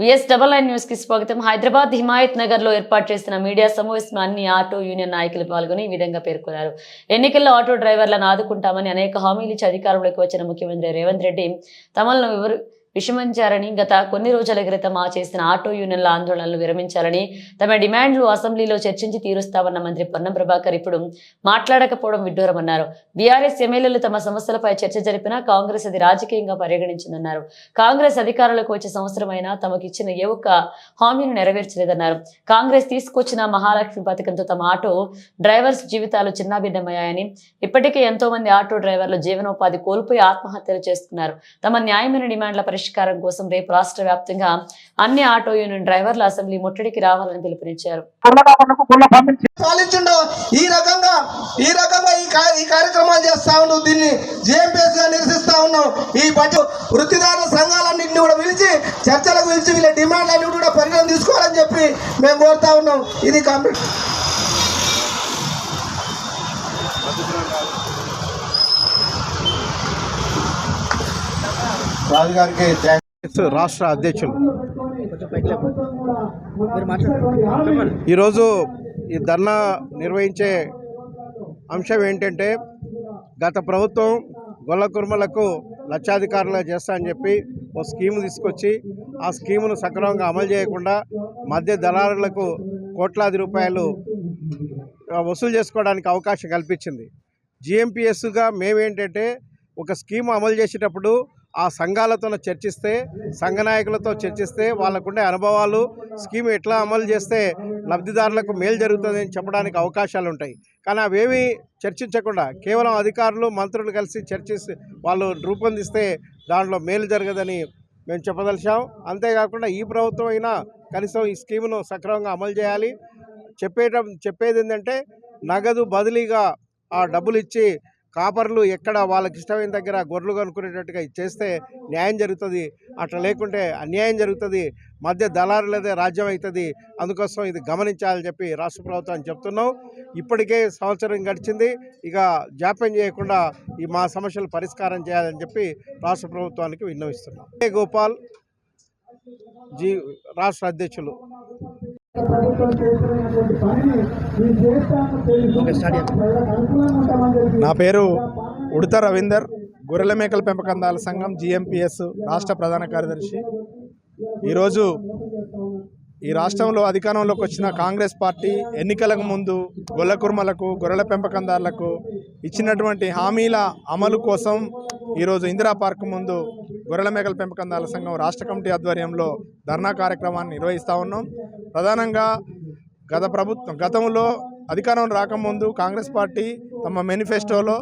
VS double nine న్యూస్కి స్వాగతం. హైదరాబాద్ హిమాయత్ నగర్లో ఏర్పాటు చేసిన మీడియా సమావేశంలో అన్ని ఆటో యూనియన్ నాయకులు పాల్గొని ఈ విధంగా పేర్కొన్నారు. ఎన్నికల్లో ఆటో డ్రైవర్లను ఆదుకుంటామని అనేక హామీలు ఇచ్చి అధికారంలోకి వచ్చిన ముఖ్యమంత్రి రేవంత్ రెడ్డి తమలను వివరు విషమించారని గత కొన్ని రోజుల క్రితం ఆ చేసిన ఆటో యూనియన్ల ఆందోళనలు విరమించాలని తమ డిమాండ్లు అసెంబ్లీలో చర్చించి తీరుస్తామన్న మంత్రి పొన్నం ప్రభాకర్ ఇప్పుడు మాట్లాడకపోవడం విడ్డూరమన్నారు. బీఆర్ఎస్ ఎమ్మెల్యేలు తమ సమస్యలపై చర్చ జరిపినా కాంగ్రెస్ అది రాజకీయంగా పరిగణించిందన్నారు. కాంగ్రెస్ అధికారంలోకి వచ్చే సంవత్సరమైనా తమకు ఇచ్చిన ఏ ఒక్క హామీని నెరవేర్చలేదన్నారు. కాంగ్రెస్ తీసుకొచ్చిన మహాలక్ష్మి పథకంతో తమ ఆటో డ్రైవర్స్ జీవితాలు చిన్నాభిన్నమయ్యాయని ఇప్పటికే ఎంతో మంది ఆటో డ్రైవర్లు జీవనోపాధి కోల్పోయి ఆత్మహత్యలు చేసుకున్నారు. తమ న్యాయమైన డిమాండ్ల పరిష్కారం కోసం రేపు రాష్ట్ర వ్యాప్తంగా అన్ని ఆటో యూనియన్ డ్రైవర్లు అసెంబ్లీ ముట్టడికి రావాలని పిలుపునిచ్చారు. ఈ రకంగా ఈ రకంగా ఈ కార్యక్రమాలు చేస్తా ఉన్నావు దీన్ని జేఎంపీఎస్గా నిరసిస్తా ఉన్నాం. ఈ బడ్జెట్ వృత్తిదారుల సంఘాలన్నింటినీ కూడా పిలిచి చర్చలకు పిలిచి వీళ్ళ డిమాండ్ అన్ని కూడా పరిగణన తీసుకోవాలని చెప్పి మేము కోరుతా ఉన్నాం. ఇది కంప్లీట్. కాంగ్రెస్ రాష్ట్ర అధ్యక్షులు. ఈరోజు ఈ ధర్నా నిర్వహించే అంశం ఏంటంటే గత ప్రభుత్వం గొల్ల కుర్మలకు లక్షాధికారులుగా చేస్తా అని చెప్పి ఓ స్కీమ్ తీసుకొచ్చి ఆ స్కీమును సక్రమంగా అమలు చేయకుండా మధ్య దళారులకు కోట్లాది రూపాయలు వసూలు చేసుకోవడానికి అవకాశం కల్పించింది. జిఎంపిఎస్గా మేమేంటంటే ఒక స్కీమ్ అమలు చేసేటప్పుడు ఆ సంఘాలతో చర్చిస్తే సంఘ నాయకులతో చర్చిస్తే వాళ్ళకుండే అనుభవాలు స్కీమ్ ఎట్లా అమలు చేస్తే లబ్ధిదారులకు మేలు జరుగుతుందని చెప్పడానికి అవకాశాలు ఉంటాయి కానీ అవేమీ చర్చించకుండా కేవలం అధికారులు మంత్రులు కలిసి చర్చిస్తే వాళ్ళు రూపొందిస్తే దాంట్లో మేలు జరగదని మేము చెప్పదలిచాం. అంతేకాకుండా ఈ ప్రభుత్వం అయినా కనీసం ఈ స్కీమును సక్రమంగా అమలు చేయాలి. చెప్పేట చెప్పేది ఏంటంటే నగదు బదిలీగా ఆ డబ్బులు ఇచ్చి కాపర్లు ఎక్కడ వాళ్ళకి ఇష్టమైన దగ్గర గొర్రెలు కనుక్కునేటట్టుగా చేస్తే న్యాయం జరుగుతుంది. అట్లా లేకుంటే అన్యాయం జరుగుతుంది. మధ్య దళారులదే రాజ్యం అవుతుంది. అందుకోసం ఇది గమనించాలని చెప్పి రాష్ట్ర ప్రభుత్వాన్ని చెప్తున్నాం. ఇప్పటికే సంవత్సరం గడిచింది. ఇక జాప్యం చేయకుండా ఈ మా సమస్యలు పరిష్కారం చేయాలని చెప్పి రాష్ట్ర ప్రభుత్వానికి విన్నవిస్తున్నాం. ఏ గోపాల్ జీ రాష్ట్ర అధ్యక్షులు. నా పేరు ఉడత రవీందర్ గొర్రెల మేకల పెంపకందాల సంఘం జిఎంపిఎస్ రాష్ట్ర ప్రధాన కార్యదర్శి. ఈరోజు ఈ రాష్ట్రంలో అధికారంలోకి వచ్చిన కాంగ్రెస్ పార్టీ ఎన్నికలకు ముందు గొల్ల కుర్మలకు గొర్రెల పెంపకందారులకు ఇచ్చినటువంటి హామీల అమలు కోసం ఈరోజు ఇందిరా పార్క్ ముందు గొర్రెల మేకల పెంపకందారుల సంఘం రాష్ట్ర కమిటీ ఆధ్వర్యంలో ధర్నా కార్యక్రమాన్ని నిర్వహిస్తూ ఉన్నాం. ప్రధానంగా గత ప్రభుత్వం గతంలో అధికారం రాకముందు కాంగ్రెస్ పార్టీ తమ మేనిఫెస్టోలో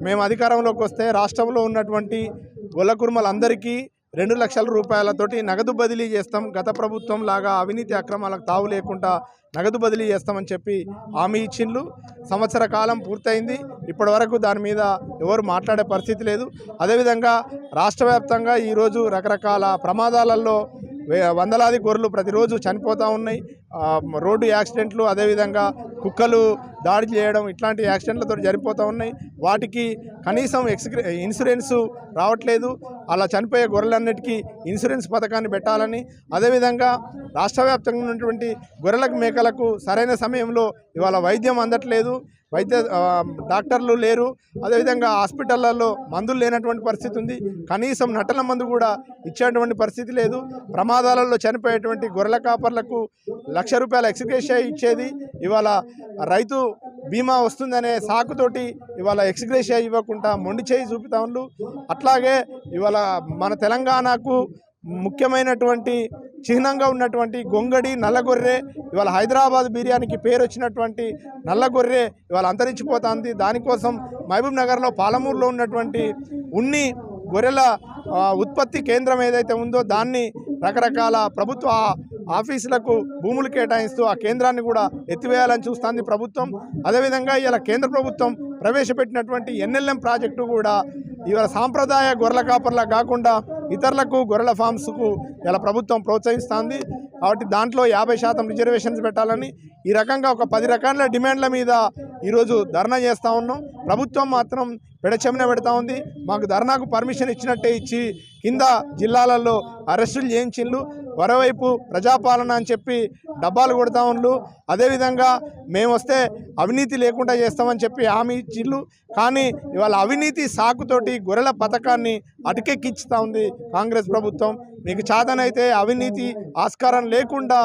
మేము అధికారంలోకి వస్తే రాష్ట్రంలో ఉన్నటువంటి గొల్ల కుర్మలందరికీ రెండు లక్షల రూపాయలతోటి నగదు బదిలీ చేస్తాం. గత ప్రభుత్వం లాగా అవినీతి అక్రమాలకు తావు లేకుండా నగదు బదిలీ చేస్తామని చెప్పి హామీ ఇచ్చిండ్లు. సంవత్సర కాలం పూర్తయింది. ఇప్పటి వరకు దాని మీద ఎవరు మాట్లాడే పరిస్థితి లేదు. అదేవిధంగా రాష్ట్ర వ్యాప్తంగా ఈరోజు రకరకాల ప్రమాదాలలో వందలాది గొర్రెలు ప్రతిరోజు చనిపోతూ ఉన్నాయి. రోడ్డు యాక్సిడెంట్లు అదేవిధంగా కుక్కలు దాడి చేయడం ఇట్లాంటి యాక్సిడెంట్లతో జరిగిపోతూ ఉన్నాయి. వాటికి కనీసం ఎక్స్గ్రే ఇన్సూరెన్సు రావట్లేదు. అలా చనిపోయే గొర్రెలన్నిటికీ ఇన్సూరెన్స్ పథకాన్ని పెట్టాలని అదేవిధంగా రాష్ట్ర వ్యాప్తంగా ఉన్నటువంటి గొర్రెలకు మేకలకు సరైన సమయంలో ఇవాళ వైద్యం అందట్లేదు. వైద్య డాక్టర్లు లేరు. అదేవిధంగా హాస్పిటళ్ళలో మందులు లేనటువంటి పరిస్థితి ఉంది. కనీసం నటల మందు కూడా ఇచ్చేటువంటి పరిస్థితి లేదు. ప్రమాదాలలో చనిపోయేటువంటి గొర్రెల కాపర్లకు లక్ష రూపాయల ఎక్స్గ్రేషియా ఇచ్చేది. ఇవాళ రైతు బీమా వస్తుందనే సాకుతోటి ఇవాళ ఎక్స్గ్రేషియా ఇవ్వకుండా మొండి చేయి చూపుతా అట్లాగే ఇవాళ మన తెలంగాణకు ముఖ్యమైనటువంటి చిహ్నంగా ఉన్నటువంటి గొంగడి నల్లగొర్రె ఇవాళ హైదరాబాద్ బిర్యానీకి పేరు వచ్చినటువంటి నల్లగొర్రె ఇవాళ అంతరించిపోతుంది. దానికోసం మహబూబ్ నగర్లో పాలమూరులో ఉన్నటువంటి ఉన్ని గొర్రెల ఉత్పత్తి కేంద్రం ఏదైతే ఉందో దాన్ని రకరకాల ప్రభుత్వ ఆఫీసులకు భూములు కేటాయిస్తూ ఆ కేంద్రాన్ని కూడా ఎత్తివేయాలని చూస్తుంది ప్రభుత్వం. అదేవిధంగా ఇలా కేంద్ర ప్రభుత్వం ప్రవేశపెట్టినటువంటి ఎన్ఎల్ఎం ప్రాజెక్టు కూడా ఇవాళ సాంప్రదాయ గొర్రెల కాపర్లా కాకుండా ఇతరులకు గొర్రెల ఫామ్స్కు ఇలా ప్రభుత్వం ప్రోత్సహిస్తుంది. కాబట్టి దాంట్లో యాభై శాతం రిజర్వేషన్స్ పెట్టాలని ఈ రకంగా ఒక పది రకాల డిమాండ్ల మీద ఈరోజు ధర్నా చేస్తూ ఉన్నాం. ప్రభుత్వం మాత్రం పెడచెమిన పెడతా ఉంది. మాకు ధర్నాకు పర్మిషన్ ఇచ్చినట్టే ఇచ్చి కింద జిల్లాలలో అరెస్టులు చేయించిండ్లు. మరోవైపు ప్రజాపాలన అని చెప్పి డబ్బాలు కొడతా ఉండ్లు. అదేవిధంగా మేము వస్తే అవినీతి లేకుండా చేస్తామని చెప్పి హామీ ఇచ్చిళ్ళు కానీ ఇవాళ అవినీతి సాకుతోటి గొర్రెల పథకాన్ని అటకెక్కించుతా ఉంది కాంగ్రెస్ ప్రభుత్వం. మీకు చాతనైతే అవినీతి ఆస్కారం లేకుండా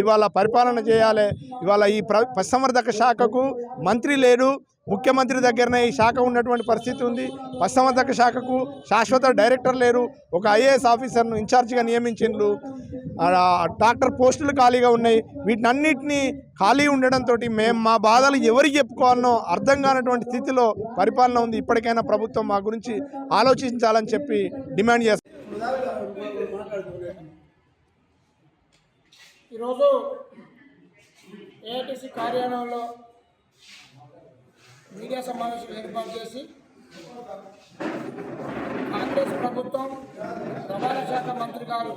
ఇవాళ పరిపాలన చేయాలి. ఇవాళ ఈ ప్ర పశుసంవర్ధక శాఖకు మంత్రి మంత్రి లేరు ముఖ్యమంత్రి దగ్గరనే ఈ శాఖ ఉన్నటువంటి పరిస్థితి ఉంది. పశుసంవర్ధక శాఖకు శాశ్వత డైరెక్టర్ లేరు ఒక ఐఏఎస్ ఆఫీసర్ను ఇన్ఛార్జిగా నియమించిండ్రు. డాక్టర్ పోస్టులు ఖాళీగా ఉన్నాయి. వీటినన్నింటినీ ఖాళీ ఉండడంతో మేము మా బాధలు ఎవరికి చెప్పుకోవాలనో అర్థం కానటువంటి స్థితిలో పరిపాలన ఉంది. ఇప్పటికైనా ప్రభుత్వం మా గురించి ఆలోచించాలని చెప్పి డిమాండ్ చేస్తాం ఈరోజు ఏఐటీసీ కార్యాలయంలో మీడియా సమావేశం ఏర్పాటు చేసి కాంగ్రెస్ ప్రభుత్వం రవాణా శాఖ మంత్రి గారు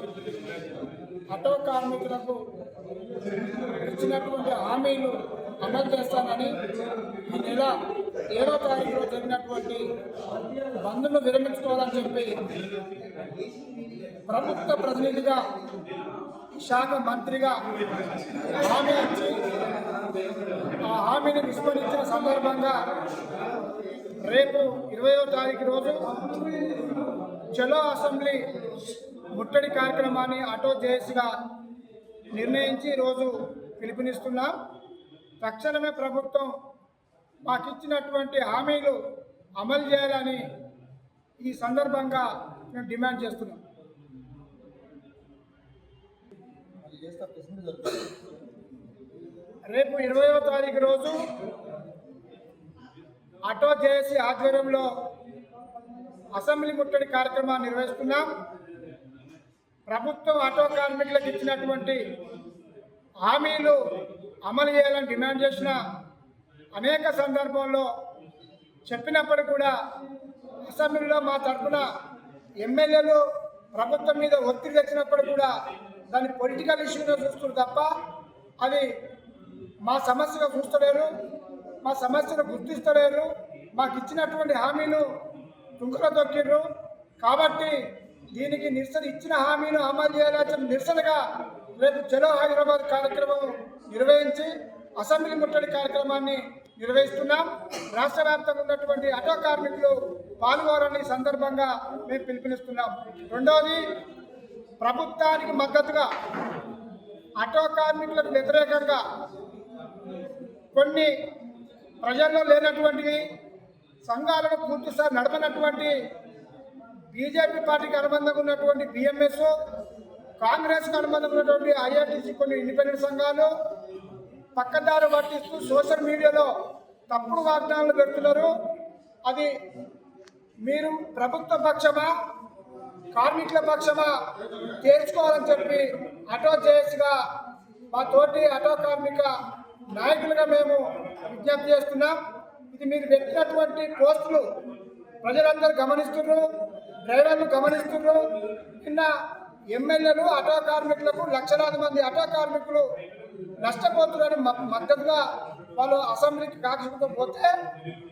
ఆటో కార్మికులకు ఇచ్చినటువంటి హామీలు అమలు చేస్తానని ఈ నెల ఏడో తారీఖులో జరిగినటువంటి బంద్ను విరమించుకోవాలని చెప్పి ప్రభుత్వ ప్రతినిధిగా శాఖ మంత్రిగా హామీ ఇచ్చి ఆ హామీని విస్మరించిన సందర్భంగా రేపు ఇరవయో తారీఖు రోజు చలో అసెంబ్లీ ముట్టడి కార్యక్రమాన్ని ఆటో జేఏసీగా నిర్ణయించి ఈరోజు పిలుపునిస్తున్నాం. తక్షణమే ప్రభుత్వం మాకు ఇచ్చినటువంటి హామీలు అమలు చేయాలని ఈ సందర్భంగా మేము డిమాండ్ చేస్తున్నాం. రేపు ఇరవయో తారీఖు రోజు ఆటో జేఏసీ ఆధ్వర్యంలో అసెంబ్లీ ముట్టడి కార్యక్రమాన్ని నిర్వహిస్తున్నాం. ప్రభుత్వం ఆటో కార్మికులకు ఇచ్చినటువంటి హామీలు అమలు చేయాలని డిమాండ్ చేసిన అనేక సందర్భాల్లో చెప్పినప్పుడు కూడా అసెంబ్లీలో మా తరఫున ఎమ్మెల్యేలు ప్రభుత్వం మీద ఒత్తిడి తెచ్చినప్పుడు కూడా దాన్ని పొలిటికల్ ఇష్యూగా చూస్తారు తప్ప అది మా సమస్యగా చూస్తలేరు మా సమస్యను గుర్తిస్తలేరు మాకు ఇచ్చినటువంటి హామీలు తుంకలో తొక్కిర్రు. కాబట్టి దీనికి నిరసన ఇచ్చిన హామీను అమలు చేయాలని నిరసనగా రేపు చలో హైదరాబాద్ కార్యక్రమం నిర్వహించి అసెంబ్లీ ముట్టడి కార్యక్రమాన్ని నిర్వహిస్తున్నాం. రాష్ట్ర వ్యాప్తంగా ఉన్నటువంటి ఆటో కార్మికులు పాల్గొనాలని సందర్భంగా మేము పిలుపునిస్తున్నాం. రెండవది ప్రభుత్వానికి మద్దతుగా ఆటో కార్మికులకు వ్యతిరేకంగా కొన్ని ప్రజల్లో లేనటువంటివి సంఘాలను పూర్తిసారి నడపనటువంటి బీజేపీ పార్టీకి అనుబంధంగా ఉన్నటువంటి బిఎంఎస్ కాంగ్రెస్కి అనుబంధంగా ఉన్నటువంటి ఐఆర్టీసీ కొన్ని ఇండిపెండెంట్ సంఘాలు పక్కదారు పట్టిస్తూ సోషల్ మీడియాలో తప్పుడు వాగ్దానాలు పెడుతున్నారు. అది మీరు ప్రభుత్వ పక్షమా? కార్మికుల పక్షమా తేల్చుకోవాలని చెప్పి ఆటో జేఎస్గా మా తోటి ఆటో కార్మిక నాయకులుగా మేము విజ్ఞప్తి చేస్తున్నాం. ఇది మీరు పెట్టినటువంటి పోస్టులు ప్రజలందరూ గమనిస్తున్నారు డ్రైవర్లు గమనిస్తున్నారు. నిన్న ఎమ్మెల్యేలు ఆటో కార్మికులకు లక్షలాది మంది ఆటో కార్మికులు నష్టపోతున్నారని మద్దతుగా వాళ్ళు అసెంబ్లీకి కాకుండా పోతే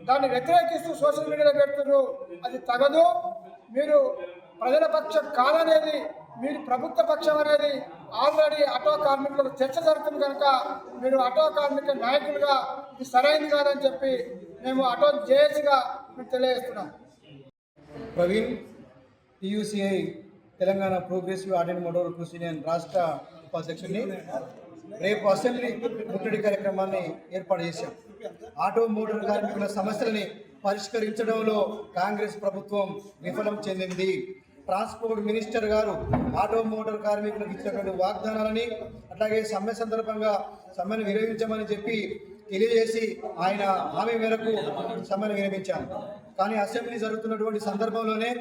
దాన్ని వ్యతిరేకిస్తూ సోషల్ మీడియాలో పెడుతున్నారు. అది తగదు. మీరు ప్రజల పక్షం కాదనేది మీరు ప్రభుత్వ పక్షం అనేది ఆల్రెడీ ఆటో కార్మికులకు చర్చ జరుగుతుంది కనుక మీరు ఆటో కార్మిక నాయకులుగా ఇది సరైనది కాదని చెప్పి మేము ఆటో జేఏసీగా మేము తెలియజేస్తున్నాం. Praveen TUCI Telangana progressive art and motor union రాష్ట్ర ఉపాధ్యక్షుడిని రేపు అసెంబ్లీ ముట్టడి కార్యక్రమాన్ని ఏర్పాటు చేశాం. ఆటో మోటార్ కార్మికుల సమస్యలని పరిష్కరించడంలో కాంగ్రెస్ ప్రభుత్వం విఫలం చెందింది. ట్రాన్స్పోర్ట్ మినిస్టర్ గారు ఆటోమోటార్ కార్మికులకు ఇచ్చినటువంటి వాగ్దానాలని అట్లాగే సమ్మె సందర్భంగా సమ్మెను విరమించమని చెప్పి తెలియజేసి ఆయన హామీ మేరకు సమ్మెను విరమించారు. కానీ అసెంబ్లీ జరుగుతున్నటువంటి సందర్భంలోనే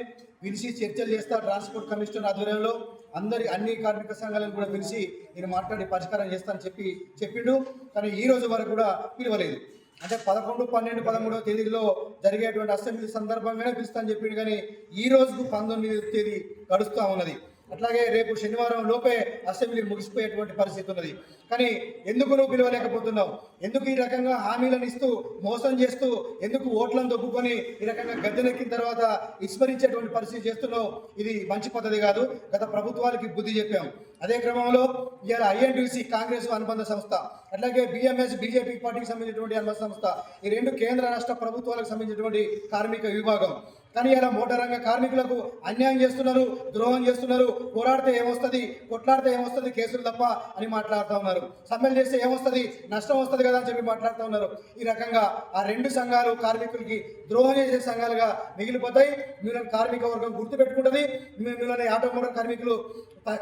పిలిచి చర్చలు చేస్తా ట్రాన్స్పోర్ట్ కమిషనర్ ఆధ్వర్యంలో అందరి అన్ని కార్మిక సంఘాలను కూడా పిలిచి నేను మాట్లాడి పరిష్కారం చేస్తానని చెప్పి చెప్పిండు. కానీ ఈ రోజు వరకు కూడా పిలవలేదు. అంటే పదకొండు పన్నెండు పదమూడవ తేదీలో జరిగేటువంటి అసెంబ్లీ సందర్భంగానే పిలుస్తానని చెప్పిండు కానీ ఈ రోజుకు పంతొమ్మిది తేదీ గడుస్తూ ఉన్నది. అట్లాగే రేపు శనివారం లోపే అసెంబ్లీ ముగిసిపోయేటువంటి పరిస్థితి ఉన్నది. కానీ ఎందుకు నువ్వు పిలవలేకపోతున్నావు? ఎందుకు ఈ రకంగా హామీలను ఇస్తూ మోసం చేస్తూ ఎందుకు ఓట్లను దొబ్బుకొని ఈ రకంగా గద్దెనెక్కిన తర్వాత విస్మరించేటువంటి పరిస్థితి చేస్తున్నావు? ఇది మంచి పద్ధతి కాదు. గత ప్రభుత్వాలకి బుద్ధి చెప్పాం. అదే క్రమంలో ఇవాళ ఐఎన్టీసీ కాంగ్రెస్ అనుబంధ సంస్థ అట్లాగే బిఎంఎస్ బీజేపీ పార్టీకి సంబంధించినటువంటి అనుబంధ సంస్థ ఈ రెండు కేంద్ర రాష్ట్ర ప్రభుత్వాలకు సంబంధించినటువంటి కార్మిక విభాగం కానీ ఇలా మోటార్ రంగ కార్మికులకు అన్యాయం చేస్తున్నారు ద్రోహం చేస్తున్నారు పోరాడితే ఏమొస్తుంది కొట్లాడితే ఏమొస్తుంది కేసులు తప్ప అని మాట్లాడుతూ ఉన్నారు. సమ్మెలు చేస్తే ఏమొస్తుంది నష్టం వస్తుంది కదా అని చెప్పి మాట్లాడుతూ ఉన్నారు. ఈ రకంగా ఆ రెండు సంఘాలు కార్మికులకి ద్రోహం చేసే సంఘాలుగా మిగిలిపోతాయి. మీరు కార్మిక వర్గం గుర్తుపెట్టుకుంటుంది. మిమ్మల్ని ఆటో మోటార్ కార్మికులు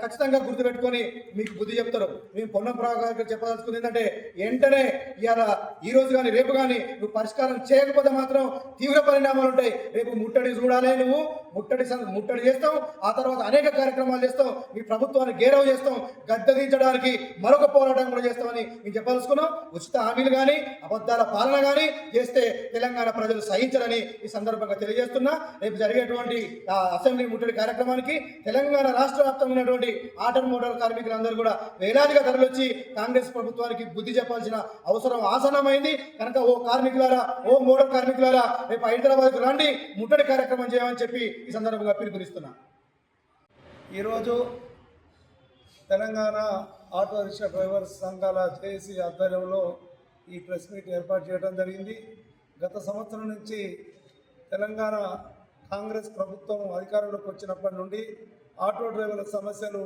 ఖచ్చితంగా గుర్తుపెట్టుకొని మీకు బుద్ధి చెప్తారు. మేము పొన్నం ప్రభాకర్ చెప్పదలుచుకుంది ఏంటంటే వెంటనే ఇవాళ ఈ రోజు కానీ రేపు కానీ నువ్వు పరిష్కారం చేయకపోతే మాత్రం తీవ్ర పరిణామాలు ఉంటాయి. రేపు ముట్టడి చూడాలి నువ్వు. ముట్టడి ముట్టడి చేస్తాం ఆ తర్వాత అనేక కార్యక్రమాలు చేస్తాం మీ ప్రభుత్వాన్ని గేరవ చేస్తాం గద్దదించడానికి మరొక పోరాటం కూడా చేస్తామని మేము చెప్పదలుచుకున్నాం. ఉచిత హామీలు కానీ అబద్ధాల పాలన కానీ చేస్తే తెలంగాణ ప్రజలు సహించరని ఈ సందర్భంగా తెలియజేస్తున్నా. రేపు జరిగేటువంటి అసెంబ్లీ ముట్టడి కార్యక్రమానికి తెలంగాణ రాష్ట్ర వ్యాప్తంగా ఉన్నటువంటి ఆటో మోటార్ కార్మికులందరూ కూడా వేలాదిగా తరలిచ్చి కాంగ్రెస్ ప్రభుత్వానికి బుద్ధి చెప్పాల్సిన అవసరం ఆసనమైంది కనుక ఓ కార్మికులారా ఓ మోటార్ కార్మికులారా రేపు హైదరాబాద్కు రండి. ముట్టడి కార్యక్రమం చేయమని చెప్పి ఈ సందర్భంగా పిలుపునిస్తున్నా. ఈరోజు తెలంగాణ ఆటో రిక్షా డ్రైవర్స్ సంఘాల జేఏసీ ఆధ్వర్యంలో ఈ ప్రెస్ మీట్ ఏర్పాటు చేయడం జరిగింది. గత సంవత్సరం నుంచి తెలంగాణ కాంగ్రెస్ ప్రభుత్వం అధికారంలోకి వచ్చినప్పటి నుండి ఆటో డ్రైవర్ల సమస్యలు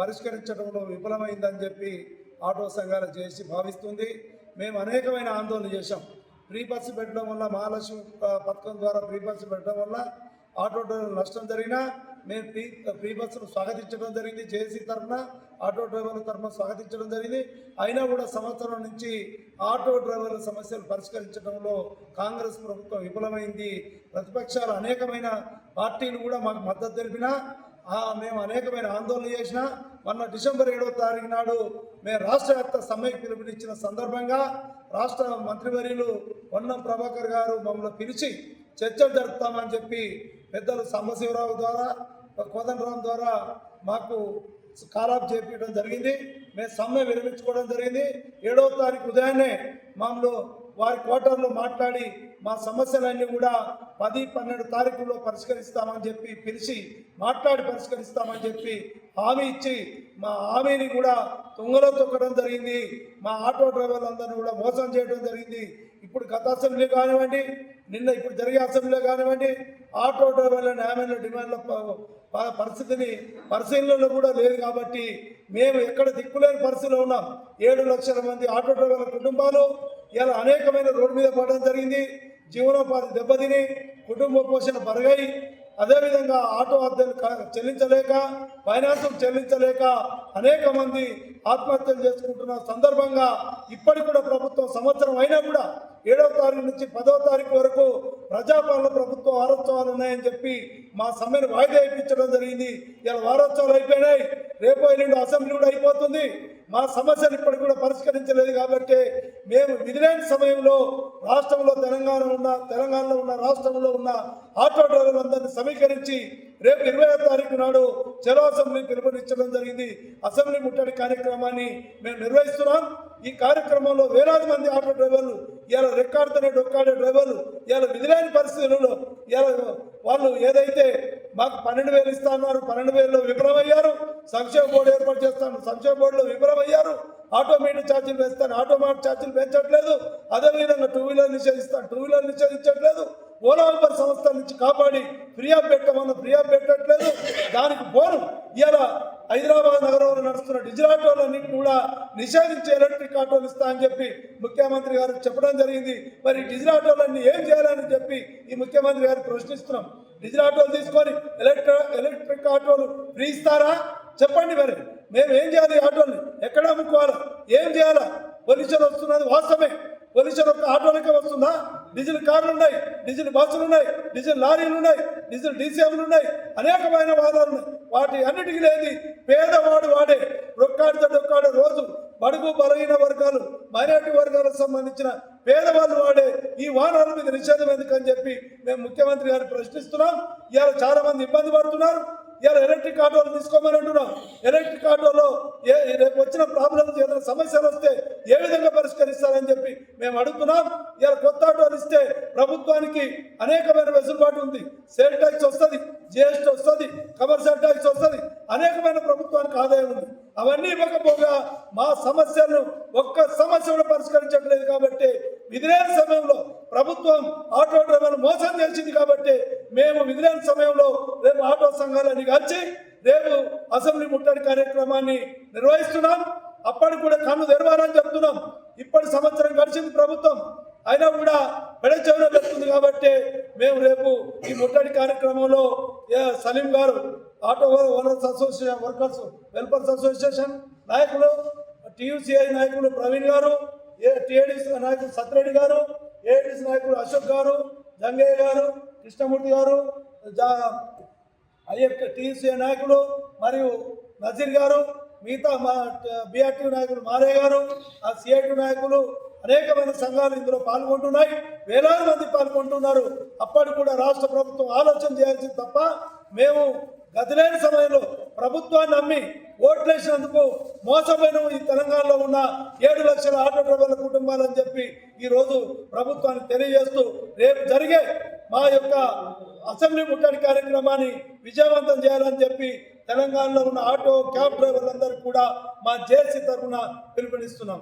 పరిష్కరించడంలో విఫలమైందని చెప్పి ఆటో సంఘాల జేఏసీ భావిస్తుంది. మేము అనేకమైన ఆందోళన చేశాం. ఫ్రీ బస్సు పెట్టడం వల్ల మహాలక్ష్మి పథకం ద్వారా ఫ్రీ బస్సు పెట్టడం వల్ల ఆటో డ్రైవర్ నష్టం జరిగినా మేము ఫ్రీ ఫ్రీ బస్సును స్వాగతించడం జరిగింది జేఏసీ తరఫున ఆటో డ్రైవర్ల తరఫున స్వాగతించడం జరిగింది. అయినా కూడా సంవత్సరం నుంచి ఆటో డ్రైవర్ల సమస్యలు పరిష్కరించడంలో కాంగ్రెస్ ప్రభుత్వం విఫలమైంది. ప్రతిపక్షాలు అనేకమైన పార్టీలు కూడా మాకు మద్దతు తెలిపినా మేము అనేకమైన ఆందోళన చేసిన మొన్న డిసెంబర్ ఏడవ తారీఖు నాడు మేము రాష్ట్ర వ్యాప్త సమ్మెకు పిలుపునిచ్చిన సందర్భంగా రాష్ట్ర మంత్రివర్యులు పొన్నం ప్రభాకర్ గారు మమ్మల్ని పిలిచి చర్చలు జరుపుతామని చెప్పి పెద్దలు సాంబశివరావు ద్వారా కోదండరాం ద్వారా మాకు కాలాప్ చేపించడం జరిగింది. మేము సమ్మె విరమించుకోవడం జరిగింది. ఏడవ తారీఖు ఉదయాన్నే మామూలు వారి క్వార్టర్లో మాట్లాడి మా సమస్యలన్నీ కూడా పది పన్నెండు తారీఖుల్లో పరిష్కరిస్తామని చెప్పి పిలిచి మాట్లాడి పరిష్కరిస్తామని చెప్పి హామీ ఇచ్చి మా హామీని కూడా తొంగలో తొక్కడం జరిగింది. మా ఆటో డ్రైవర్లందరినీ కూడా మోసం చేయడం జరిగింది. ఇప్పుడు గత అసెంబ్లీ కానివ్వండి నిన్న ఇప్పుడు జరిగే అసెంబ్లీలో కానివ్వండి ఆటో డ్రైవర్ల న్యాయమైన డిమాండ్ల పరిస్థితిని పరిశీలనలో కూడా లేదు కాబట్టి మేము ఎక్కడ దిక్కులేని పరిస్థితిలో ఉన్నాం. ఏడు లక్షల మంది ఆటో డ్రైవర్ల కుటుంబాలు ఇలా అనేకమైన రోడ్డు మీద పడడం జరిగింది. జీవనోపాధి దెబ్బతిని కుటుంబ పోషణ బరగాయి అదేవిధంగా ఆటో అద్దెలు చెల్లించలేక ఫైనాన్స్ చెల్లించలేక అనేక మంది ఆత్మహత్యలు చేసుకుంటున్న సందర్భంగా ఇప్పటికి కూడా ప్రభుత్వం సంవత్సరం అయినా కూడా ఏడవ తారీఖు నుంచి పదవ తారీఖు వరకు ప్రజాపాలన ప్రభుత్వ వారోత్సవాలు ఉన్నాయని చెప్పి మా సమ్మెను వాయిదా ఇప్పించడం జరిగింది. ఇలా వారోత్సవాలు అయిపోయినాయి. రేపు ఎల్లుండి అసెంబ్లీ కూడా అయిపోతుంది. మా సమస్యను ఇప్పటికి కూడా పరిష్కరించలేదు కాబట్టి మేము విజిలెన్స్ సమయంలో రాష్ట్రంలో తెలంగాణ ఉన్న తెలంగాణలో ఉన్న రాష్ట్రంలో ఉన్న ఆటో డ్రైవర్లందరినీ సమీకరించి రేపు ఇరవై తారీఖు నాడు చెరో అసెంబ్లీ పిలుపునిచ్చడం జరిగింది. అసెంబ్లీ ముట్టడి కార్యక్రమాన్ని మేము నిర్వహిస్తున్నాం. ఈ కార్యక్రమంలో వేలాది మంది ఆటో డ్రైవర్లు ఇలా రెక్కాడుతూనే డొక్కాడే డ్రైవర్లు ఇలా విధిలేని పరిస్థితులలో ఇలా వాళ్ళు ఏదైతే మాకు పన్నెండు వేలు ఇస్తా అన్నారు పన్నెండు వేలలో విఫలమయ్యారు. సంక్షేమ బోర్డు ఏర్పాటు చేస్తాను. సంక్షేమ బోర్డులో విఫలం అయ్యారు. ఆటోమేటిక్ ఛార్జీలు వేస్తాను. ఆటోమేటిక్ ఛార్జీలు పెంచట్లేదు అదేవిధంగా టూ వీలర్ నిషేధిస్తాను. టూ వీలర్ నిషేధించట్లేదు. ఓలా ఊబర్ సంస్థ నుంచి కాపాడి ఫ్రీయా పెట్టమన్న ఫ్రీయా పెట్టట్లేదు. దానికి బోరు. ఇవాళ హైదరాబాద్ నగరంలో నడుస్తున్న డిజిల్ ఆటోలన్నింటినీ కూడా నిషేధించి ఎలక్ట్రిక్ ఆటోలు ఇస్తా అని చెప్పి ముఖ్యమంత్రి గారు చెప్పడం జరిగింది. మరి డిజిల్ ఆటోలన్నీ ఏం చేయాలని చెప్పి ఈ ముఖ్యమంత్రి గారు ప్రశ్నిస్తున్నాం. డిజిల్ ఆటోలు తీసుకొని ఎలక్ట్రిక్ ఎలక్ట్రిక్ ఆటోలు ఫ్రీ ఇస్తారా? చెప్పండి మరి. మేము ఏం చేయాలి ఆటోని ఎక్కడ ఏం చేయాలా? పొల్యూషన్ వస్తున్నది వాస్తవమే. పొల్యూషన్ ఒక ఆటోలకే వస్తుందా? డీజిల్ కార్లు ఉన్నాయి. డీజిల్ బస్సులు ఉన్నాయి. డీజిల్ లారీలు ఉన్నాయి. డీజిల్ డీసీఎంలు ఉన్నాయి. అనేకమైన వాదాలు ఉన్నాయి. వాటి అన్నిటికీ లేని పేదవాడు వాడే. రొక్కాడితో డొక్కాడే రోజు బడుగు బలహీన వర్గాలు మైనార్టీ వర్గాలకు సంబంధించిన పేదవాళ్ళు వాడే ఈ వాహనాల మీద నిషేధం ఎందుకని చెప్పి మేము ముఖ్యమంత్రి గారిని ప్రశ్నిస్తున్నాం. ఇవాళ చాలా మంది ఇబ్బంది పడుతున్నారు. ఇలా ఎలక్ట్రిక్ ఆటోలు తీసుకోమని అంటున్నాం. ఎలక్ట్రిక్ ఆటోలో ఏ రేపు వచ్చిన ప్రాబ్లమ్స్ ఏదైనా సమస్యలు వస్తే ఏ విధంగా పరిష్కరిస్తారని చెప్పి మేము అడుగుతున్నాం. ఇలా కొత్త ఆటోలు ఇస్తే ప్రభుత్వానికి అనేకమైన వెసులుబాటు ఉంది. సేల్ ట్యాక్స్ వస్తుంది. జిఎస్టీ వస్తుంది కమర్షియల్ ట్యాక్స్ వస్తుంది అనేకమైన ప్రభుత్వానికి ఆదాయం ఉంది. అవన్నీ ఇవ్వకపోగా మా సమస్యలను ఒక్క సమస్య కూడా పరిష్కరించట్లేదు కాబట్టి విధిలేని సమయంలో ప్రభుత్వం ఆటో డ్రైవర్లు మోసం చేసింది కాబట్టి మేము విధిలేని సమయంలో రేపు ఆటో సంఘాలని కలిసి రేపు అసెంబ్లీ ముట్టడి కార్యక్రమాన్ని నిర్వహిస్తున్నాం. అప్పటికి కూడా కన్ను తెరవాలని చెప్తున్నాం. ఇప్పటి సంవత్సరం గడిచింది ప్రభుత్వం. అయినా కూడా పెడచెవిన పెడుతుంది కాబట్టి మేము రేపు ఈ ముట్టడి కార్యక్రమంలో ఏ సలీం గారు auto owners association workers welfares association నాయకులు టీయూసీఐ నాయకులు ప్రవీణ్ గారు ఏ టీఏడీసీ నాయకులు సత్రెడ్డి గారు ఏఐటీసీ నాయకులు అశోక్ గారు జంగయ్య గారు కృష్ణమూర్తి గారు ఐఎఫ్ టీయూసీఐ నాయకులు మరియు నజీర్ గారు మిగతా మా బీఆర్టీ నాయకులు మారే గారు ఆ సిఐటి నాయకులు అనేకమైన సంఘాలు ఇందులో పాల్గొంటున్నాయి వేలాది మంది పాల్గొంటున్నారు. అప్పటికి కూడా రాష్ట్ర ప్రభుత్వం ఆలోచన చేయాల్సింది తప్ప మేము గదిలేని సమయంలో ప్రభుత్వాన్ని నమ్మి ఓట్లేసినందుకు మోసమైన ఈ తెలంగాణలో ఉన్న ఏడు లక్షల ఆటో డ్రైవర్ల కుటుంబాలని చెప్పి ఈరోజు ప్రభుత్వానికి తెలియజేస్తూ రేపు జరిగే మా యొక్క అసెంబ్లీ ముట్టడి కార్యక్రమాన్ని విజయవంతం చేయాలని చెప్పి తెలంగాణలో ఉన్న ఆటో క్యాబ్ డ్రైవర్లందరికీ కూడా మా జేసీ తరఫున పిలుపునిస్తున్నాం.